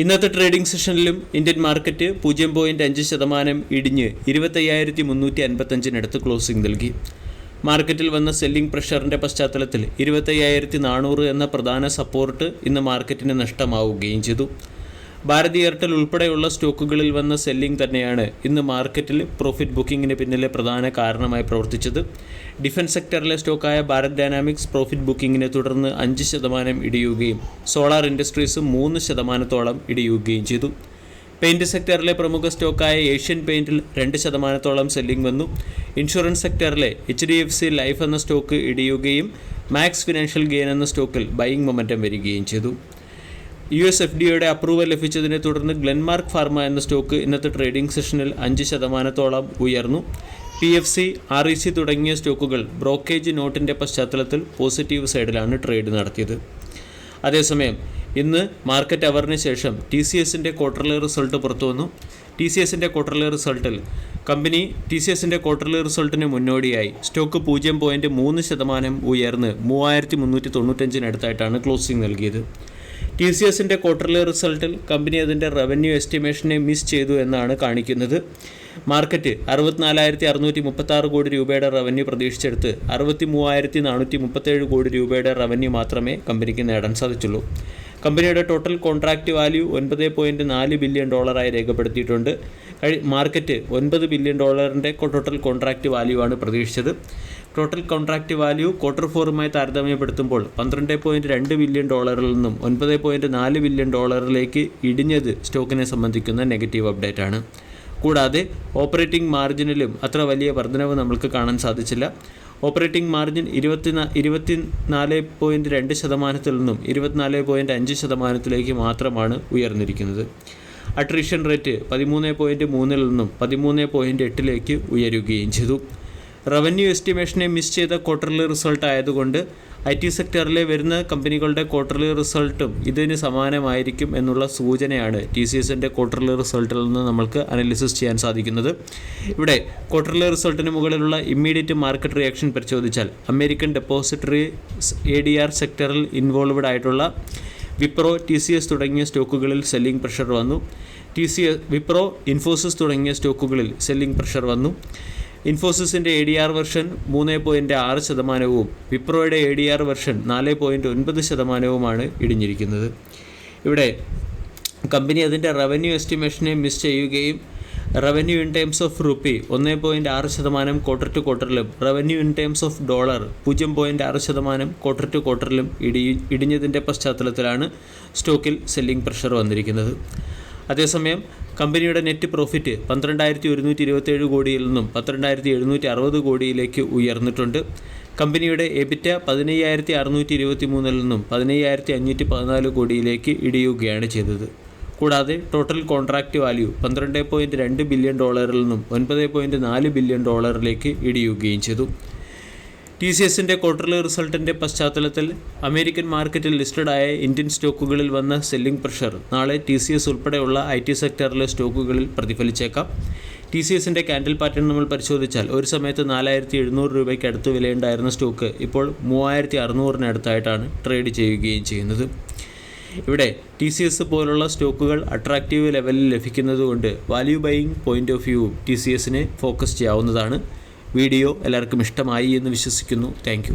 ഇന്നത്തെ ട്രേഡിംഗ് സെഷനിലും Indian market പൂജ്യം പോയിന്റ് അഞ്ച് ശതമാനം ഇടിഞ്ഞ് ഇരുപത്തയ്യായിരത്തി മുന്നൂറ്റി അൻപത്തഞ്ചിനടുത്ത് ക്ലോസിംഗ് നൽകി മാർക്കറ്റിൽ വന്ന സെല്ലിംഗ് പ്രഷറിന്റെ പശ്ചാത്തലത്തിൽ ഇരുപത്തയ്യായിരത്തി നാനൂറ് എന്ന പ്രധാന സപ്പോർട്ട് ഇന്ന് മാർക്കറ്റിന് നഷ്ടമാവുകയും ചെയ്തു. ഭാരതി എയർടെൽ ഉൾപ്പെടെയുള്ള സ്റ്റോക്കുകളിൽ വന്ന സെല്ലിംഗ് തന്നെയാണ് ഇന്ന് മാർക്കറ്റിൽ പ്രോഫിറ്റ് ബുക്കിങ്ങിന് പിന്നിലെ പ്രധാന കാരണമായി പ്രവർത്തിച്ചത്. ഡിഫൻസ് സെക്ടറിലെ സ്റ്റോക്കായ ഭാരത് ഡൈനാമിക്സ് പ്രോഫിറ്റ് ബുക്കിങ്ങിനെ തുടർന്ന് അഞ്ച് ശതമാനം ഇടിയുകയും സോളാർ ഇൻഡസ്ട്രീസ് മൂന്ന് ശതമാനത്തോളം ഇടിയുകയും ചെയ്തു. പെയിന്റ് സെക്ടറിലെ പ്രമുഖ സ്റ്റോക്കായ ഏഷ്യൻ പെയിന്റിൽ രണ്ട് ശതമാനത്തോളം സെല്ലിംഗ് വന്നു. Insurance സെക്ടറിലെ H D F C life എന്ന സ്റ്റോക്ക് ഇടിയുകയും മാക്സ് ഫിനാൻഷ്യൽ ഗെയിൻ എന്ന സ്റ്റോക്കിൽ ബൈയിങ് മൊമെന്റം വരികയും ചെയ്തു. യു എസ് എഫ് ഡിയുടെ അപ്രൂവൽ ലഭിച്ചതിനെ തുടർന്ന് ഗ്ലെൻമാർക്ക് ഫാർമ എന്ന സ്റ്റോക്ക് ഇന്നത്തെ ട്രേഡിംഗ് സെഷനിൽ അഞ്ച് ശതമാനത്തോളം ഉയർന്നു. P F C R E C തുടങ്ങിയ സ്റ്റോക്കുകൾ ബ്രോക്കേജ് നോട്ടിന്റെ പശ്ചാത്തലത്തിൽ പോസിറ്റീവ് സൈഡിലാണ് ട്രേഡ് നടത്തിയത്. അതേസമയം ഇന്ന് മാർക്കറ്റ് അവറിന് ശേഷം ടി സി എസിന്റെ ക്വാർട്ടർലി റിസൾട്ട് പുറത്തു വന്നു. ടി സി എസിന്റെ ക്വാർട്ടർലി റിസൾട്ടിൽ കമ്പനി ടി സി എസിന്റെ ക്വാർട്ടർലി റിസൾട്ടിന് മുന്നോടിയായി. സ്റ്റോക്ക് പൂജ്യം പോയിന്റ് മൂന്ന് ശതമാനം ഉയർന്ന് മൂവായിരത്തി മുന്നൂറ്റി തൊണ്ണൂറ്റഞ്ചിനടുത്തായിട്ടാണ് ക്ലോസിംഗ് നൽകിയത്. ടി സി എസിന്റെ ക്വാർട്ടർലി റിസൾട്ടിൽ കമ്പനി അതിന്റെ റവന്യൂ എസ്റ്റിമേഷനെ മിസ് ചെയ്തു എന്നാണ് കാണിക്കുന്നത്. മാർക്കറ്റ് അറുപത്തിനാലായിരത്തി അറുന്നൂറ്റി മുപ്പത്തി ആറ് കോടി രൂപയുടെ റവന്യൂ പ്രതീക്ഷിച്ചെടുത്ത് അറുപത്തി മൂവായിരത്തി നാനൂറ്റി മുപ്പത്തേഴ് കോടി രൂപയുടെ റവന്യൂ മാത്രമേ കമ്പനിക്ക് നേടാൻ സാധിച്ചുള്ളൂ. കമ്പനിയുടെ ടോട്ടൽ കോൺട്രാക്റ്റ് വാല്യൂ ഒൻപത് പോയിന്റ് നാല് ബില്യൺ ഡോളറായി രേഖപ്പെടുത്തിയിട്ടുണ്ട്. മാർക്കറ്റ് ഒൻപത് ബില്യൺ ഡോളറിന്റെ ടോട്ടൽ കോൺട്രാക്റ്റ് വാല്യൂ ആണ് പ്രതീക്ഷിച്ചത്. ടോട്ടൽ കോൺട്രാക്റ്റ് വാല്യൂ ക്വാർട്ടർ ഫോറുമായി താരതമ്യപ്പെടുത്തുമ്പോൾ പന്ത്രണ്ട് പോയിന്റ് രണ്ട് ബില്യൺ ഡോളറിൽ നിന്നും ഒൻപത് പോയിന്റ് നാല് ബില്യൺ ഡോളറിലേക്ക് ഇടിഞ്ഞത് സ്റ്റോക്കിനെ സംബന്ധിക്കുന്ന നെഗറ്റീവ് അപ്ഡേറ്റ് ആണ്. കൂടാതെ ഓപ്പറേറ്റിംഗ് മാർജിനിലും അത്ര വലിയ വർധനവ് നമ്മൾക്ക് കാണാൻ സാധിച്ചില്ല. ഓപ്പറേറ്റിംഗ് മാർജിൻ ഇരുപത്തി ഇരുപത്തി നാല് പോയിന്റ് രണ്ട് ശതമാനത്തിൽ നിന്നും ഇരുപത്തിനാല് പോയിന്റ് അഞ്ച് ശതമാനത്തിലേക്ക് മാത്രമാണ് ഉയർന്നിരിക്കുന്നത്. അട്രീഷൻ റേറ്റ് പതിമൂന്ന് പോയിന്റ് മൂന്നിൽ നിന്നും പതിമൂന്ന് പോയിന്റ് എട്ടിലേക്ക് ഉയരുകയും ചെയ്തു. റവന്യൂ എസ്റ്റിമേഷനെ മിസ് ചെയ്ത ക്വാർട്ടർലി റിസൾട്ട് ആയതുകൊണ്ട് ഐ ടി സെക്ടറിലെ വരുന്ന കമ്പനികളുടെ ക്വാർട്ടർലി റിസൾട്ടും ഇതിന് സമാനമായിരിക്കും എന്നുള്ള സൂചനയാണ് ടി സി എസിന്റെ ക്വാർട്ടർലി റിസൾട്ടിൽ നിന്ന് നമ്മൾക്ക് അനലിസിസ് ചെയ്യാൻ സാധിക്കുന്നത്. ഇവിടെ ക്വാർട്ടർലി റിസൾട്ടിന് മുകളിലുള്ള ഇമ്മീഡിയറ്റ് മാർക്കറ്റ് റിയാക്ഷൻ പരിശോധിച്ചാൽ American depository A D R സെക്ടറിൽ ഇൻവോൾവഡ് ആയിട്ടുള്ള വിപ്രോ ടി സി എസ് തുടങ്ങിയ സ്റ്റോക്കുകളിൽ സെല്ലിംഗ് പ്രഷർ വന്നു. T C S Wipro Infosys തുടങ്ങിയ സ്റ്റോക്കുകളിൽ സെല്ലിംഗ് പ്രഷർ വന്നു. ഇൻഫോസിസിന്റെ എ ഡി ആർ വെർഷൻ മൂന്ന് പോയിന്റ് ആറ് ശതമാനവും വിപ്രോയുടെ എ ഡി ആർ വെർഷൻ നാല് പോയിന്റ് ഒൻപത് ശതമാനവുമാണ് ഇടിഞ്ഞിരിക്കുന്നത്. ഇവിടെ കമ്പനി അതിന്റെ റവന്യൂ എസ്റ്റിമേഷനെ മിസ് ചെയ്യുകയും revenue in terms of rupee ഒന്ന് പോയിന്റ് ആറ് ശതമാനം quarter to ക്വാർട്ടറിലും revenue in terms of dollar പൂജ്യം പോയിന്റ് ആറ് ശതമാനം ക്വാർട്ടർ ടു ക്വാർട്ടറിലും ഇടി ഇടിഞ്ഞതിന്റെ പശ്ചാത്തലത്തിലാണ് സ്റ്റോക്കിൽ സെല്ലിംഗ് പ്രഷർ വന്നിരിക്കുന്നത്. അതേസമയം കമ്പനിയുടെ നെറ്റ് പ്രോഫിറ്റ് പന്ത്രണ്ടായിരത്തി ഒരുന്നൂറ്റി ഇരുപത്തേഴ് കോടിയിൽ നിന്നും പന്ത്രണ്ടായിരത്തി എഴുന്നൂറ്റി അറുപത് കോടിയിലേക്ക് ഉയർന്നിട്ടുണ്ട്. കമ്പനിയുടെ എബിറ്റ പതിനയ്യായിരത്തി അറുന്നൂറ്റി ഇരുപത്തി മൂന്നിൽ നിന്നും പതിനയ്യായിരത്തി അഞ്ഞൂറ്റി പതിനാല് കോടിയിലേക്ക് ഇടിയുകയാണ് ചെയ്തത്. കൂടാതെ ടോട്ടൽ കോൺട്രാക്റ്റ് വാല്യൂ പന്ത്രണ്ട് പോയിന്റ് രണ്ട് ബില്യൺ ഡോളറിൽ നിന്നും ഒൻപത് പോയിന്റ് നാല് ബില്യൺ ഡോളറിലേക്ക് ഇടിയുകയും ചെയ്തു. ടി സി എസിന്റെ ക്വാർട്ടർലി റിസൾട്ടിന്റെ പശ്ചാത്തലത്തിൽ അമേരിക്കൻ മാർക്കറ്റിൽ ലിസ്റ്റഡായ ഇന്ത്യൻ സ്റ്റോക്കുകളിൽ വന്ന സെല്ലിംഗ് പ്രഷർ നാളെ ടി സി എസ് ഉൾപ്പെടെയുള്ള ഐ ടി സെക്ടറിലെ സ്റ്റോക്കുകളിൽ പ്രതിഫലിച്ചേക്കാം. ടി സി എസിന്റെ ക്യാൻഡിൽ പാറ്റേൺ നമ്മൾ പരിശോധിച്ചാൽ ഒരു സമയത്ത് നാലായിരത്തി എഴുന്നൂറ് രൂപയ്ക്ക് അടുത്ത് വിലയുണ്ടായിരുന്ന സ്റ്റോക്ക് ഇപ്പോൾ മൂവായിരത്തി അറുന്നൂറിനടുത്തായിട്ടാണ് ട്രേഡ് ചെയ്യുകയും ചെയ്യുന്നത്. ഇവിടെ ടി സി എസ് പോലുള്ള സ്റ്റോക്കുകൾ അട്രാക്റ്റീവ് ലെവലിൽ ലഭിക്കുന്നതുകൊണ്ട് value buying point of view T C എസിനെ ഫോക്കസ് ചെയ്യാവുന്നതാണ്. വീഡിയോ എല്ലാവർക്കും ഇഷ്ടമായി എന്ന് വിശ്വസിക്കുന്നു. താങ്ക്